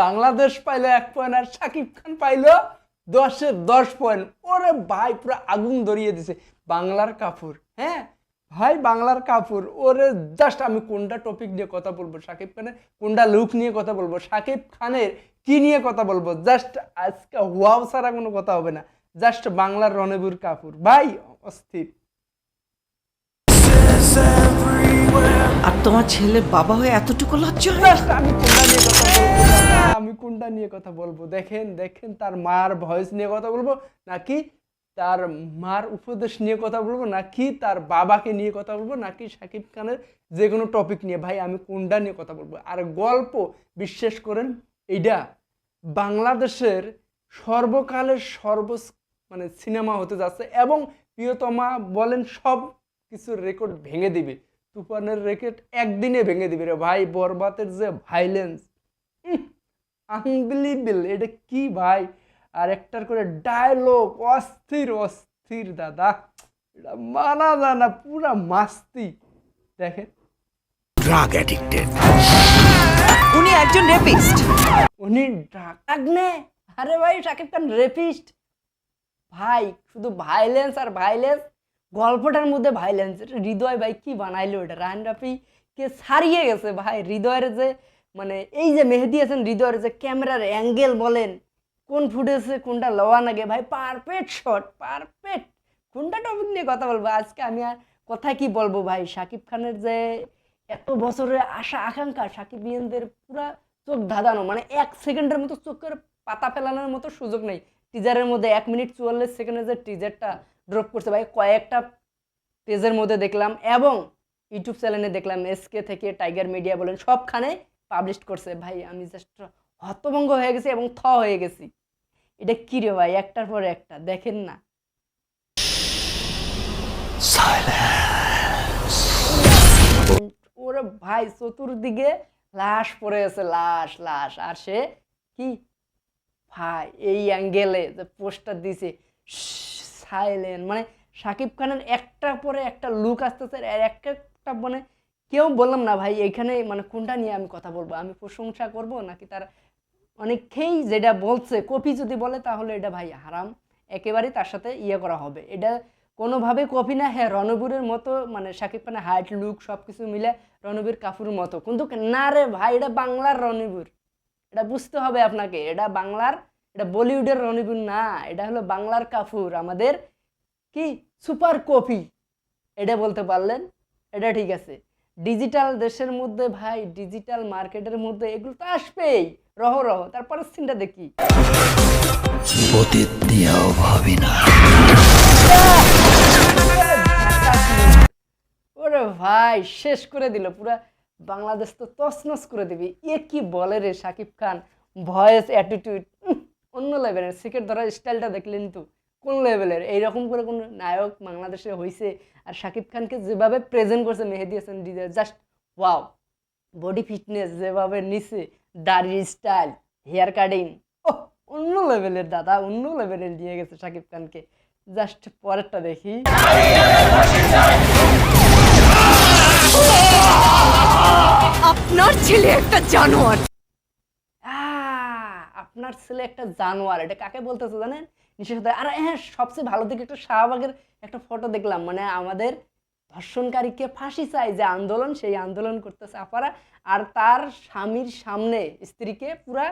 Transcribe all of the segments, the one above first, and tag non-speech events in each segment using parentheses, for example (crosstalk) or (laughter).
বাংলাদেশ পাইলো এক পয়েন্ট আর সাকিব খান পাইলো দশে দশ পয়েন্ট ওরে ভাই, পুরো আগুন ধরিয়ে দিছে। বাংলার কাপুর হ্যাঁ? ভাই, বাংলার কাপুর। ওরে জাস্ট আমি কোনটা টপিক নিয়ে কথা বলব? সাকিব খানের? কোনটা লুক নিয়ে কথা বলব? সাকিব খানের কি নিয়ে কথা বলব? জাস্ট আজকে ওয়াও ছাড়া কোনো কথা হবে না। জাস্ট বাংলার রণবীর কাপুর। ভাই, অস্থির। তোমার ছেলে বাবা হয়ে এতটুকু লজ্জা আমি কোনটা নিয়ে কথা বলব। আমি কোনটা নিয়ে কথা বলব। দেখেন দেখেন, তার মার ভয়েস নিয়ে কথা বলব, নাকি তার মার উপদেশ নিয়ে কথা বলব, নাকি তার বাবাকে নিয়ে কথা বলব, নাকি শাকিব খানের যে কোনো টপিক নিয়ে। ভাই, আমি কোনটা নিয়ে কথা বলব। আর গল্প, বিশ্বাস করেন এইটা বাংলাদেশের সর্বকালের সর্ব মানে সিনেমা হতে যাচ্ছে এবং প্রিয়তমা বলেন সব কিছুর রেকর্ড ভেঙে দিবে। তুফানের রেকর্ড একদিনে ভেঙে দিবে রে ভাই বরবাতের যে ভাইলেন্স আনবিলিবেল এটা কি ভাই? আর একটার করে ডায়লগ অস্থির অস্থির দাদা এটা মানা যায় না পুরা মাস্তি। দেখেন। ড্রাগ অ্যাডিক্টেড উনি একজন রেপিস্ট উনি ডাকাত নে আরে ভাই শাকিব খান রেপিস্ট ভাই শুধু ভাইলেন্স আর ভাইলেন্স গল্পটার মধ্যে ভাইলেন্স হৃদয় ভাই কি বানাইলো এটা? রায়ন রাফি কে ছাড়িয়ে গেছে ভাই। হৃদয়ের যে মানে এই যে মেহেদি আছেন হৃদয়ের যে ক্যামেরার অ্যাঙ্গেল বলেন, কোন ফুটেছে কোনটা লওয়া লাগে ভাই পারফেক্ট শট পারফেক্ট কোনটা টপিক নিয়ে কথা বলব? আজকে আমি আর কথা কি বলব ভাই? শাকিব খানের যে এত বছরের আশা, আকাঙ্ক্ষা সাকিব ইয়ানদের পুরা চোখ ধাঁধানো মানে এক সেকেন্ডের মতো চোখের পাতা ফেলানোর মতো সুযোগ নেই। টিজারের মধ্যে এক মিনিট চুয়াল্লিশ সেকেন্ডের যে টিজারটা ড্রপ করছে ভাই কয়েকটা পেজের মধ্যে দেখলাম এবং ইউটিউব চ্যানেলে দেখলাম এসকে থেকে টাইগার মিডিয়া বলেন, সবখানে পাবলিশ করছে। ভাই, আমি জাস্ট হতভঙ্গ হয়ে গেছি এবং থ হয়ে গেছি। এটা কি রে ভাই? একটার পর একটা, দেখেন না। ওরে ভাই, চতুর্দিকে লাশ পড়ে আছে, লাশ লাশ। আর সে কি? ভাই, এই অ্যাঙ্গেলে যে পোস্টার দিছে সাইলেন্ট মানে শাকিব খানের একটা পরে একটা লুক আসতেছে আর একটা একটা মানে কেউ বললাম না, ভাই, এখানে মানে কোনটা নিয়ে আমি কথা বলব? আমি প্রশংসা করব নাকি তার অনেকেই যেটা বলছে, কপি যদি বলে তাহলে এটা ভাই হারাম। একেবারেই তার সাথে ইয়ে করা হবে। এটা কোনোভাবে কপি না হ্যাঁ রণবীরের মতো মানে শাকিব খানের হাইট লুক সব কিছু মিলে রণবীর কাপুর মতো। কিন্তু না রে ভাই, এটা বাংলার রণবীর। এটা বুঝতে হবে আপনাকে, এটা বাংলার এটা বলিউডের রণবীর না এটা হলো বাংলার কাপুর আমাদের কি? Super copy. এটা বলতে পারলেন? এটা ঠিক আছে। ডিজিটাল দেশের মধ্যে ভাই ডিজিটাল মার্কেটের মধ্যে এগুলো তো আসবেই। রহ রহ তারপরে সিনটা দেখি। অতীত ভাবি না। ওরে ভাই শেষ করে দিল পুরা বাংলাদেশ তো তছনছ করে দিবি। এ কি বলে রে শাকিব খান? ভয়েস অ্যাটিটিউড অন্য লেভেলের সিকেট ধরার স্টাইলটা দেখলেন তো? কোন লেভেলের এইরকম করে কোন নায়ক বাংলাদেশে হয়েছে আর শাকিব খানকে যেভাবে প্রেজেন্ট করছে, Mehedi Hasan DJ just wow body fitness যেভাবে নিছে, দাড়ির স্টাইল হেয়ার কাটিং ও অন্য লেভেলের দাদা, অন্য লেভেলের নিয়ে গেছে শাকিব খানকে। জাস্ট পরেরটা দেখি। আপনার ছেলে একটা জানোয়ার। আপনার ছেলে একটা জানোয়ার, এটা কাকে বলতেছে জানেন? নিশ্চয় আর হ্যাঁ সবচেয়ে ভালো দিকে একটা শাহবাগের একটা ফটো দেখলাম। মানে আমাদের ধর্ষণকারীকে ফাঁসি চাই যে আন্দোলন, সেই আন্দোলন করতেছে আপারা। আর তার স্বামীর সামনে স্ত্রীকে পুরা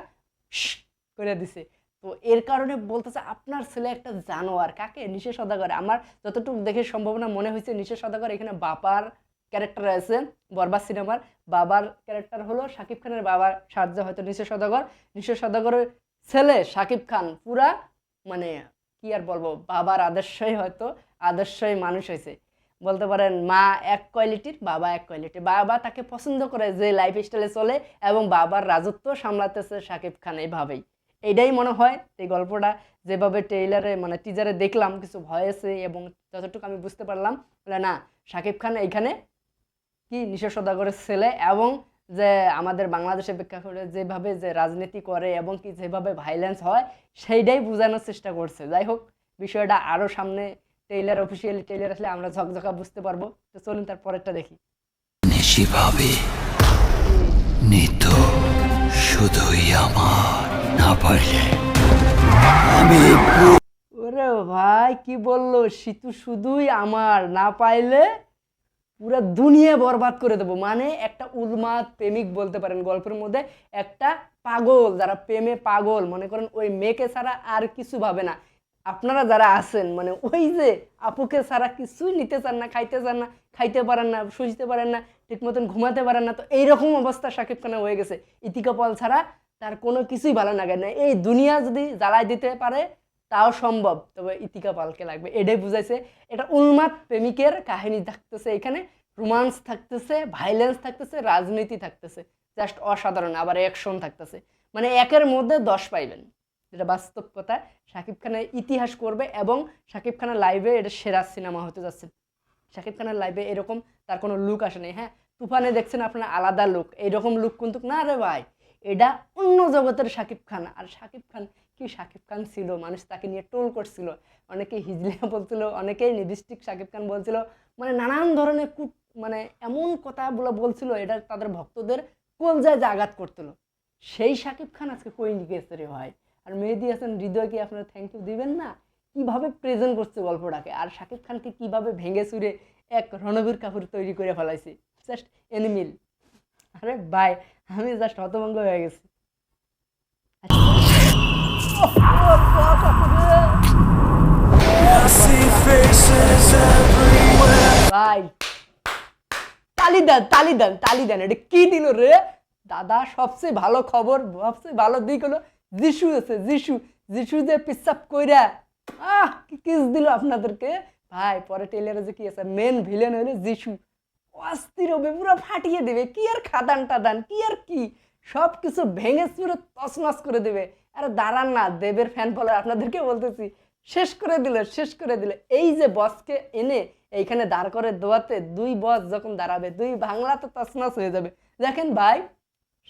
করে দিছে। তো এর কারণে বলতেছে, আপনার ছেলে একটা জানোয়ার, কাকে? নিশে সদাগর আমার যতটুকু দেখে সম্ভাবনা মনে হয়েছে নিশে সদাগর এখানে বাবার ক্যারেক্টার আছে, বরবাদ সিনেমার। বাবার ক্যারেক্টার হলো শাকিব খানের বাবার সাহায্যে হয়তো নিশে সদাগর। নিশে সদাগরের ছেলে শাকিব খান পুরা মানে কি আর বলব, বাবার আদর্শই হয়তো, আদর্শই মানুষ হয়েছে। বলতে পারেন মা এক কোয়ালিটির, বাবা এক কোয়ালিটি। বাবা তাকে পছন্দ করে যে লাইফ স্টাইলে চলে এবং বাবার রাজত্ব সামলাতেছে শাকিব খান এইভাবেই এইটাই মনে হয় এই গল্পটা। যেভাবে ট্রেইলারে মানে টিজারে দেখলাম, কিছু ভয়েসে এবং যতটুকু আমি বুঝতে পারলাম, বলে না, শাকিব খান এইখানে কি নিশা সদাগরের ছেলে এবং যে আমাদের বাংলাদেশে ব্যাখ্যা করে যেভাবে যে রাজনীতি করে এবং কি যেভাবে ভাইলেন্স হয় সেইটাই বোঝানোর চেষ্টা করছে। যাই হোক বিষয়টা আরও সামনে টেইলার অফিসিয়ালি টেইলার আসলে আমরা ঝকঝকা বুঝতে পারব। তো চলুন তার পরেরটা দেখি। নিত শুধুই আমার না পারলে আমি ওরে ভাই কি বলল? সিতু শুধুই আমার না পাইলে পুরো দুনিয়া বরবাদ করে দেবো। মানে একটা উন্মাদ প্রেমিক বলতে পারেন গল্পের মধ্যে, একটা পাগল, যারা প্রেমে পাগল, মনে করেন ওই মেয়েকে ছাড়া আর কিছু ভাবে না। আপনারা যারা আছেন মানে ওই যে আপুকে ছাড়া কিছুই নিতে চান না, খাইতে চান না, খাইতে পারেন না, শুইতে পারেন না, ঠিক মতন ঘুমাতে পারেন না, তো এইরকম অবস্থা সাকিব খানের হয়ে গেছে। ইতিকা পল ছাড়া তার কোনো কিছুই ভালো লাগে না। এই দুনিয়া যদি জ্বালাই দিতে পারে তাও সম্ভব। তবে ইতিকা পালকে লাগবে। এটাই বুঝাইছে। এটা উন্মাদ প্রেমিকের কাহিনী থাকতেছে এখানে। রোমান্স থাকতেছে, ভাইলেন্স থাকতেছে, রাজনীতি থাকতেছে। জাস্ট অসাধারণ, আবার অ্যাকশন থাকতেছে। মানে একের মধ্যে দশ পাইবেন। যেটা বাস্তব কথা। শাকিব খানের ইতিহাস করবে এবং শাকিব খানের লাইভে এটা সেরা সিনেমা হতে যাচ্ছে। শাকিব খানের লাইভে এরকম তার কোনো লুক আসে নাই। হ্যাঁ তুফানে দেখছেন আপনার আলাদা লুক এইরকম লুক কিন্তু না রে ভাই। এটা অন্য জগতের শাকিব খান। আর শাকিব খান কি শাকিব খান ছিল, মানুষ তাকে নিয়ে টোল করছিল, অনেকে হিজলিয়া (laughs) বলছিল অনেকেই নির্দিষ্টিক শাকিব খান বলছিল মানে নানান ধরনের কুট মানে এমন কথাগুলো বলছিল, এটা তাদের ভক্তদের কলজায় যে আঘাত করছিল। সেই শাকিব খান আজকে কই গেছে রে ভাই? আর মেহেদি হাসান, হৃদয় কি আপনারা থ্যাংক ইউ দিবেন না? কীভাবে প্রেজেন্ট করছে গল্পটাকে? আর শাকিব খানকে কীভাবে ভেঙে চুরে এক রণবীর কাপুর তৈরি করে ফেলাইছে? জাস্ট এনিমিল আরে বাই আমি জাস্ট হতভঙ্গ হয়ে গেছি। দাদা, সবচেয়ে ভালো খবর, সবচেয়ে ভালো দিক হলো যিশু আছে, যিশু যিশু যে কইরা, আহ, কি কিস দিল আপনাদেরকে? ভাই, পরে টেলারে যে কি আছে মেন ভিলেন হলো যিশু। অস্থির হবে, পুরো ফাটিয়ে দেবে, কি আর খাদান টাদান কি আর কি? সব কিছু ভেঙে চুরে তছনছ করে দেবে। আরে দাঁড়ান না, দেবের ফ্যান ফলোয়ার আপনাদেরকে বলতেছি, শেষ করে দিল, শেষ করে দিল। এই যে বসকে এনে এইখানে দাঁড় করে দোয়াতে দুই বস যখন দাঁড়াবে, দুই বাংলা তো তছনছ হয়ে যাবে। দেখেন ভাই,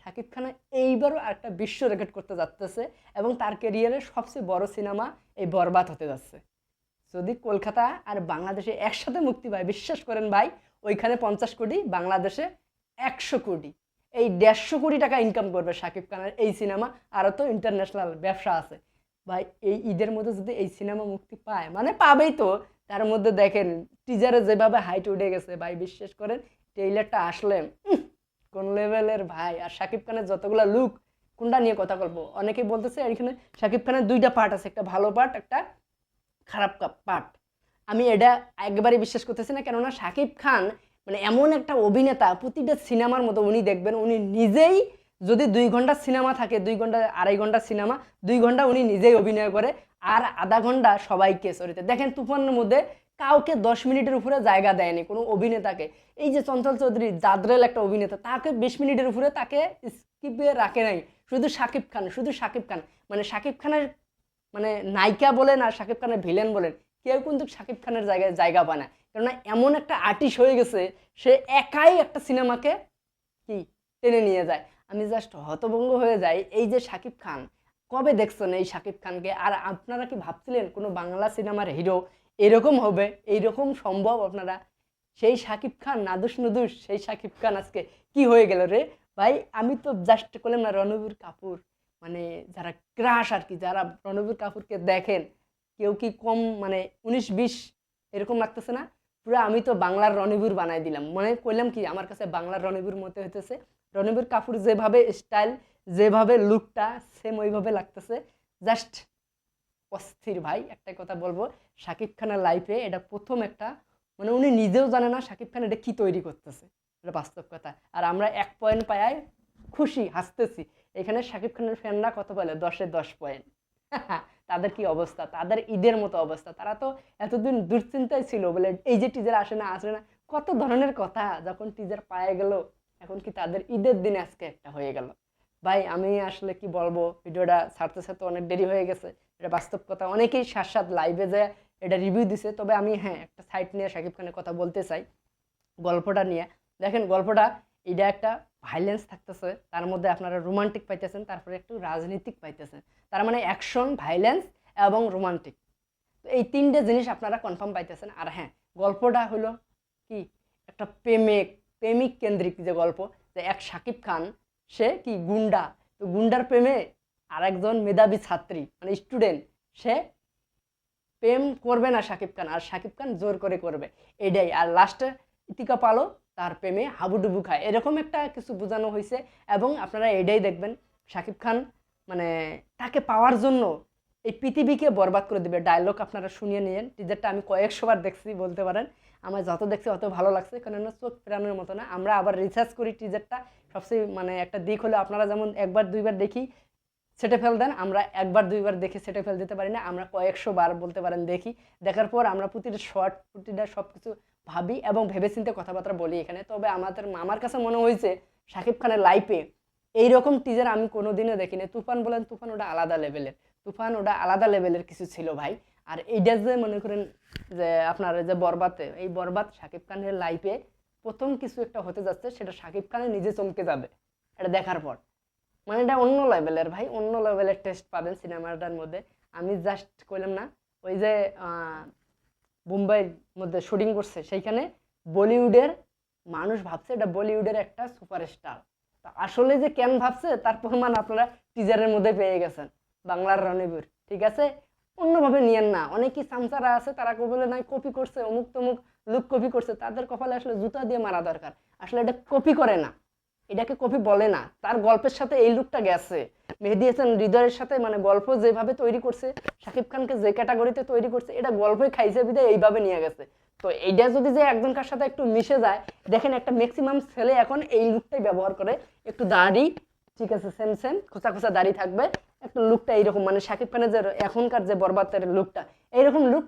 শাকিব খান এইবারও একটা বিশ্ব রেকর্ড করতে যাচ্ছে এবং তার ক্যারিয়ারের সবচেয়ে বড় সিনেমা এই বরবাদ হতে যাচ্ছে। যদি কলকাতা আর বাংলাদেশে একসাথে মুক্তি পায়, বিশ্বাস করেন ভাই, ওইখানে পঞ্চাশ কোটি, বাংলাদেশে একশো কোটি। এই দেড়শো কোটি টাকা ইনকাম করবে শাকিব খানের এই সিনেমা আরও তো ইন্টারন্যাশনাল ব্যবসা আছে। ভাই, এই ঈদের মধ্যে যদি এই সিনেমা মুক্তি পায় মানে পাবেই তো। তার মধ্যে দেখেন টিজারে যেভাবে হাইট উঠে গেছে, ভাই, বিশ্বাস করেন ট্রেইলারটা আসলে কোন লেভেলের ভাই? আর শাকিব খানের যতগুলো লুক কোনটা নিয়ে কথা বলব? অনেকেই বলতেছে, এখানে শাকিব খানের দুইটা পার্ট আছে, একটা ভালো পার্ট একটা খারাপ পার্ট আমি এটা একবারে বিশ্বাস করতেছি না, কেননা শাকিব খান মানে এমন একটা অভিনেতা প্রতিটা সিনেমার মতো উনি দেখবেন, উনি নিজেই যদি দুই ঘণ্টা সিনেমা থাকে, দুই ঘণ্টা, আড়াই ঘণ্টা সিনেমা, দুই ঘণ্টা উনি নিজেই অভিনয় করে আর আধা ঘণ্টা সবাইকে সরিতে দেখেন তুফানের মধ্যে কাউকে দশ মিনিটের উপরে জায়গা দেয়নি কোনো অভিনেতাকে। এই যে চঞ্চল চৌধুরী জাদরেল একটা অভিনেতা, তাকে বিশ মিনিটের উপরে তাকে স্কিপে রাখে নাই। শুধু শাকিব খান, শুধু শাকিব খান। মানে শাকিব খানের মানে নায়িকা বলেন আর শাকিব খানের ভিলেন বলেন, কেউ কিন্তু শাকিব খানের জায়গায় জায়গা না। কেননা এমন একটা আর্টিস্ট হয়ে গেছে, সে একাই একটা সিনেমাকে কি টেনে নিয়ে যায়। আমি জাস্ট হতভঙ্গ হয়ে যাই। এই যে শাকিব খান, কবে দেখছেন এই শাকিব খানকে? আর আপনারা কি ভাবছিলেন কোনো বাংলা সিনেমার হিরো এরকম হবে, এইরকম সম্ভব আপনারা? সেই শাকিব খান, নাদুস নুদুস, সেই শাকিব খান আজকে কি হয়ে গেল রে? ভাই, আমি তো জাস্ট করলাম না রণবীর কাপুর। মানে যারা ক্রাশ আর কি, যারা রণবীর কাপুরকে দেখেন, কেউ কি কম মানে উনিশ বিশ এরকম লাগতেছে না? পুরো আমি তো বাংলার রণবীর বানাই দিলাম। মানে কইলাম কি, আমার কাছে বাংলার রণবীর মতো হইতেছে, রণবীর কাপুর যেভাবে স্টাইল যেভাবে লুকটা সেম ওইভাবে লাগতেছে। জাস্ট অস্থির ভাই একটা কথা বলব, শাকিব খানের লাইফে এটা প্রথম একটা মানে উনি নিজেও জানে না শাকিব খান এটা কি তৈরি করতেছে, এটা বাস্তব কথা। আর আমরা এক পয়েন্ট পাই খুশি, হাসতেছি। এখানে শাকিব খানের ফ্যানরা কত বলে? দশে দশ পয়েন্ট (laughs) তাদের কি অবস্থা? তাদের ঈদের মতো অবস্থা। তারা তো এতদিন দুশ্চিন্তায় ছিল বলে এই যে টিজার আসে না আসে না। কত ধরনের কথা যখন টিজার পায়ে গেল, এখন কি তাদের ঈদের দিনে আজকে একটা হয়ে গেল? ভাই, আমি আসলে কি বলব? ভিডিওটা ছাড়তে ছাড়তে অনেক দেরি হয়ে গেছে। এটা বাস্তব কথা। অনেকেই সাত সাত লাইভে যে এটা রিভিউ দিছে। তবে আমি হ্যাঁ একটা সাইট নিয়ে শাকিব খানের কথা বলতে চাই। গল্পটা নিয়ে। দেখেন, গল্পটা, এটা একটা ভাইলেন্স থাকতেছে, তার মধ্যে আপনারা রোমান্টিক পাইতেছেন, তারপরে একটু রাজনীতিক পাইতেছেন। তার মানে অ্যাকশন ভাইলেন্স এবং রোমান্টিক তো এই তিনটে জিনিস আপনারা কনফার্ম পাইতেছেন। আর হ্যাঁ গল্পটা হলো কি? একটা প্রেমিক প্রেমিক কেন্দ্রিক যে গল্প, যে এক শাকিব খান, সে কি গুন্ডা? তো গুন্ডার প্রেমে আরেকজন মেধাবী ছাত্রী মানে স্টুডেন্ট সে প্রেম করবে না শাকিব খান, আর শাকিব খান জোর করে করবে। এটাই। আর লাস্টে ইতিকা পালো তার প্রেমে হাবুডুবু খায়। এরকম একটা কিছু বোঝানো হয়েছে এবং আপনারা এটাই দেখবেন। শাকিব খান মানে তাকে পাওয়ার জন্য এই পৃথিবীকে বরবাদ করে দেবে। ডায়লগ আপনারা শুনিয়ে নিয়েন। টিজারটা আমি কয়েকশো বার দেখছি, বলতে পারেন। আমার যত দেখছি অত ভালো লাগছে কারণ চোখ ফেরানোর মতো না। আমরা আবার রিসার্চ করি টিজারটা সবচেয়ে মানে একটা দিক হলো আপনারা যেমন একবার, দুইবার দেখি সেটে ফেল দেন, আমরা একবার, দুইবার দেখে সেটে ফেল দিতে পারি না, আমরা কয়েকশো বার বলতে পারেন দেখি। দেখার পর আমরা প্রতিটা শর্ট প্রতিটা সব কিছু ভাবি এবং ভেবেচিন্তে কথাবার্তা বলি এখানে। তবে আমাদের আমার কাছে মনে হয়েছে, শাকিব খানের লাইফে এইরকম টিজার আমি কোনোদিনও দেখিনি। তুফান বলেন, তুফান ওটা আলাদা লেভেলের তুফান ওটা আলাদা লেভেলের কিছু ছিল ভাই। আর এইটা যে মনে করেন যে আপনার যে বরবাতে এই বরবাদ শাকিব খানের লাইফে প্রথম কিছু একটা হতে যাচ্ছে, সেটা শাকিব খানের নিজে চমকে যাবে, এটা দেখার পর। মানে এটা অন্য লেভেলের ভাই, অন্য লেভেলের টেস্ট পাবেন সিনেমাটার মধ্যে। আমি জাস্ট কইলাম না, ওই যে মুম্বাইয়ের মধ্যে শুটিং করছে, সেইখানে বলিউডের মানুষ ভাবছে এটা বলিউডের একটা সুপারস্টার তা আসলে যে কেন ভাবছে, তার প্রমাণ আপনারা টিজারের মধ্যে পেয়ে গেছেন, বাংলার রণবীর, ঠিক আছে? অন্যভাবে নিয়েন না, অনেকেই সামসারা আছে, তারা বলে নাই কপি করছে অমুক তমুক লুক কপি করছে, তাদের কপালে আসলে জুতা দিয়ে মারা দরকার। আসলে এটা কপি করে না। এটাকে কপি বলে না। তার গল্পের সাথে এই লুকটা গেছে। মেহেদি হাসান হৃদয়ের সাথে মানে গল্প যেভাবে তৈরি করছে, শাকিব খানকে যে ক্যাটাগরিতে তৈরি করছে, এটা গল্পই খাইছে বিদে এইভাবে নিয়ে গেছে। তো এইটা যদি যে একজনকার সাথে একটু মিশে যায়, দেখেন একটা ম্যাক্সিমাম ছেলে এখন এই লুকটাই ব্যবহার করে। একটু দাড়ি, ঠিক আছে সেম সেম খোঁচা খোঁচা দাড়ি থাকবে। একটা লুকটা এইরকম মানে শাকিব খানের যে এখনকার যে বরবাদের লুকটা এইরকম লুক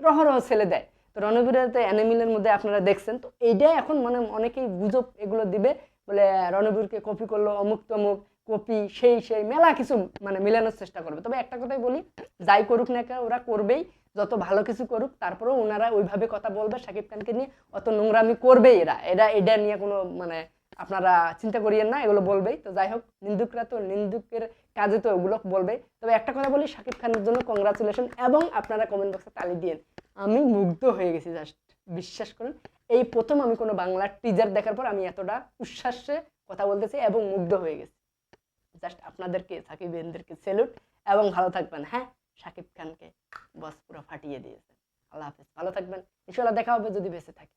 রহ রহ ছেলে দেয়। তো রণবীরের তো অ্যানিমিলের মধ্যে আপনারা দেখছেন। তো এইটাই এখন মানে অনেকেই গুজব এগুলো দিবে। বলে, রণবীরকে কপি করল, অমুক তমুক, কপি, সেই সেই, মেলা কিছু মানে মেলানোর চেষ্টা করবে। তবে একটা কথাই বলি, যাই করুক না কেন, ওরা করবেই, যত ভালো কিছু করুক, তারপরেও ওনারা ওইভাবে কথা বলবে, শাকিব খানকে নিয়ে অত নোংরামি করবেই এরা। এরা, এটা নিয়ে কোনো মানে আপনারা চিন্তা করিয়েন না, এগুলো বলবেই। তো যাই হোক, নিন্দুকরা তো, নিন্দুকের কাজে তো ওগুলো বলবেই। তবে একটা কথা বলি, শাকিব খানের জন্য কংগ্রাচুলেশন এবং আপনারা কমেন্ট বক্সে তালি দিয়েন। আমি মুগ্ধ হয়ে গেছি জাস্ট বিশ্বাস করুন। এই প্রথম আমি কোনো বাংলার টিজার দেখার পর আমি এতটা উচ্ছ্বাসে কথা বলতেছি এবং মুগ্ধ হয়ে গেছি। জাস্ট আপনাদেরকে, সাকিব এনদেরকে সেলুট এবং ভালো থাকবেন। হ্যাঁ শাকিব খানকে বস পুরো ফাটিয়ে দিয়েছে আল্লাহ হাফিজ। ভালো থাকবেন। ইনশাল্লাহ দেখা হবে যদি বেঁচে থাকি